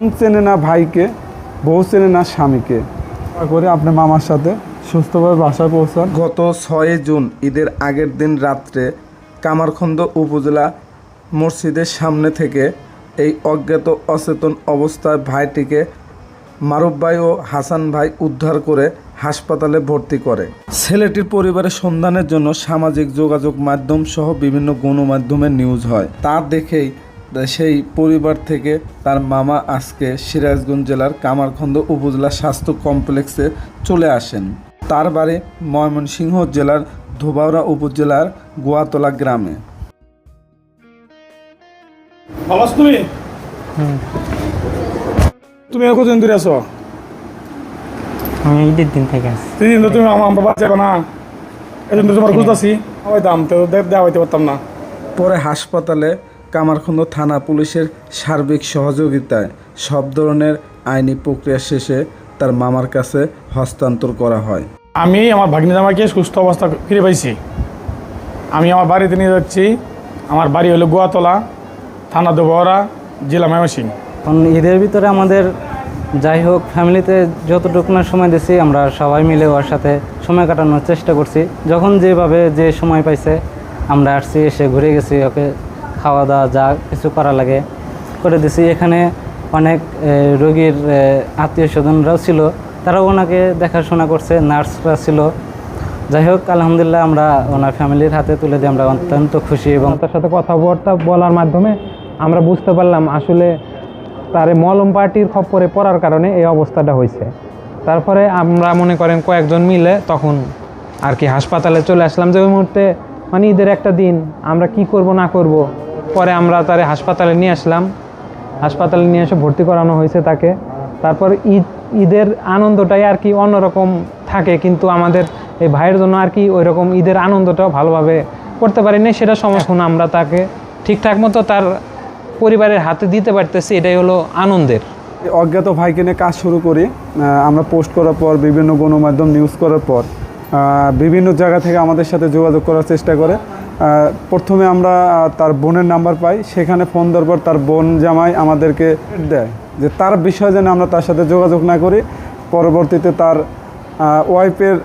চেনে না ভাইকে, বউ চেনে না স্বামীকে। করে আপনার মামার সাথে সুস্থভাবে বাসায় পৌঁছান। গত ছয় জুন, ঈদের আগের দিন রাত্রে কামারখন্দ উপজেলা মসজিদের সামনে থেকে এই অজ্ঞাত অচেতন অবস্থায় ভাইটিকে মারুফ ভাই ও হাসান ভাই উদ্ধার করে হাসপাতালে ভর্তি করে। ছেলেটির পরিবারের সন্ধানের জন্য সামাজিক যোগাযোগ মাধ্যম সহ বিভিন্ন গণমাধ্যমে নিউজ হয়। তা দেখেই সেই পরিবার থেকে তার মামা আজকে সিরাজগঞ্জ জেলার কামারখন্দ উপজেলা স্বাস্থ্য কমপ্লেক্সে চলে আসেন। তার বাড়ি ময়মনসিংহ জেলার ধোবাউড়া উপজেলার গোয়াতলা গ্রামে। তুমি? তুমি আর কতদিন দূরে আছো? আমি ঈদের দিন থেকে আসছি তিন তো তুমি আমার না। তোমার খুঁজতেছি। হইতে পারতাম না। পরে হাসপাতালে কামারখন্দ থানা পুলিশের সার্বিক সহযোগিতায় সব ধরনের আইনি প্রক্রিয়া শেষে তার মামার কাছে হস্তান্তর করা হয়। আমি আমার ভাগ্নি জামাইকে সুস্থ অবস্থা ফিরে পাইছি। আমি আমার বাড়িতে নিয়ে যাচ্ছি। আমার বাড়ি হলো গোয়াতলা থানা দুবহরা জেলা ময়মনসিংহ। কারণ ঈদের ভিতরে আমাদের যাই হোক ফ্যামিলিতে যতটুকু না সময় দিছি আমরা সবাই মিলে ওর সাথে সময় কাটানোর চেষ্টা করছি। যখন যেভাবে যে সময় পাইছে আমরা আসছি এসে ঘুরে গেছি ওকে খাওয়া দাওয়া যা কিছু করা লাগে করে দিছি। এখানে অনেক রোগীর আত্মীয় স্বজনরাও ছিল, তারাও ওনাকে দেখাশোনা করছে, নার্সরা ছিল। যাই হোক, আলহামদুলিল্লাহ আমরা ওনার ফ্যামিলির হাতে তুলে দিয়ে আমরা অত্যন্ত খুশি এবং তার সাথে কথাবার্তা বলার মাধ্যমে আমরা বুঝতে পারলাম আসলে তার মলম পার্টির খপ্পরে পড়ার কারণে এই অবস্থাটা হয়েছে। তারপরে আমরা মনে করেন কয়েকজন মিলে তখন আর কি হাসপাতালে চলে আসলাম যে ওই মুহূর্তে মানে ঈদের একটা দিন, আমরা কি করব না করব। পরে আমরা তারে হাসপাতালে নিয়ে আসলাম। হাসপাতালে নিয়ে এসে ভর্তি করানো হয়েছে তাকে। তারপর ঈদ, ঈদের আনন্দটাই আর কি অন্যরকম থাকে, কিন্তু আমাদের এই ভাইয়ের জন্য আর কি ওই রকম ঈদের আনন্দটাও ভালোভাবে করতে পারি পারিনি। সেটা সমস্যা আমরা তাকে ঠিকঠাক মতো তার পরিবারের হাতে দিতে পারতেছি, এটাই হলো আনন্দের। অজ্ঞাত ভাইকে নিয়ে কাজ শুরু করি। আমরা পোস্ট করার পর, বিভিন্ন গণমাধ্যম নিউজ করার পর বিভিন্ন জায়গা থেকে আমাদের সাথে যোগাযোগ করার চেষ্টা করে। প্রথমে আমরা তার বোনের নাম্বার পাই। সেখানে ফোন দেওয়ার পর তার বোন জামাই আমাদেরকে দেয় যে তার বিষয়ে যেন আমরা তার সাথে যোগাযোগ না করি। পরবর্তীতে তার ওয়াইফের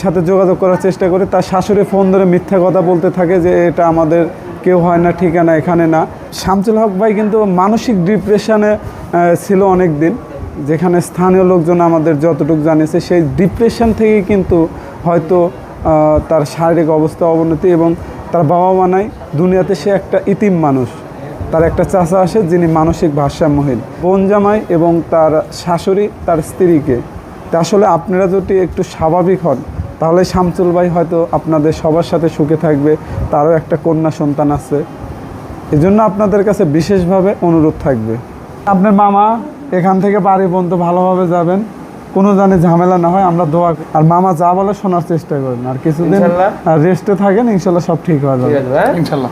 সাথে যোগাযোগ করার চেষ্টা করি। তার শাশুড়ি ফোন ধরে মিথ্যা কথা বলতে থাকে যে এটা আমাদের কেউ হয় না, ঠিকানা এখানে না। শামসুল হক ভাই কিন্তু মানসিক ডিপ্রেশনে ছিল অনেক দিন যেখানে স্থানীয় লোকজন আমাদের যতটুকু জানিয়েছে, সেই ডিপ্রেশন থেকে কিন্তু হয়তো তার শারীরিক অবস্থা অবনতি এবং তার বাবা মা নাই। দুনিয়াতে সে একটা ইতিম মানুষ। তার একটা চাচা আসে যিনি মানসিক ভারসাম্যহীন। বোন জামাই এবং তার শাশুড়ি তার স্ত্রীকে। তা আসলে আপনারা যদি একটু স্বাভাবিক হন, তাহলে শামসুল ভাই হয়তো আপনাদের সবার সাথে সুখে থাকবে, তারও একটা কন্যা সন্তান আছে। এজন্য আপনাদের কাছে বিশেষভাবে অনুরোধ থাকবে। আপনার মামা এখান থেকে বাড়ি পর্যন্ত ভালোভাবে যাবেন। কোনো জানে ঝামেলা না হয় আমরা দোয়া আর মামা যা বলে শোনার চেষ্টা করেন। আর কিছুদিন রেস্টে থাকেন ইনশাল্লাহ সব ঠিক হয়ে যাবে। ইনশাল্লাহ।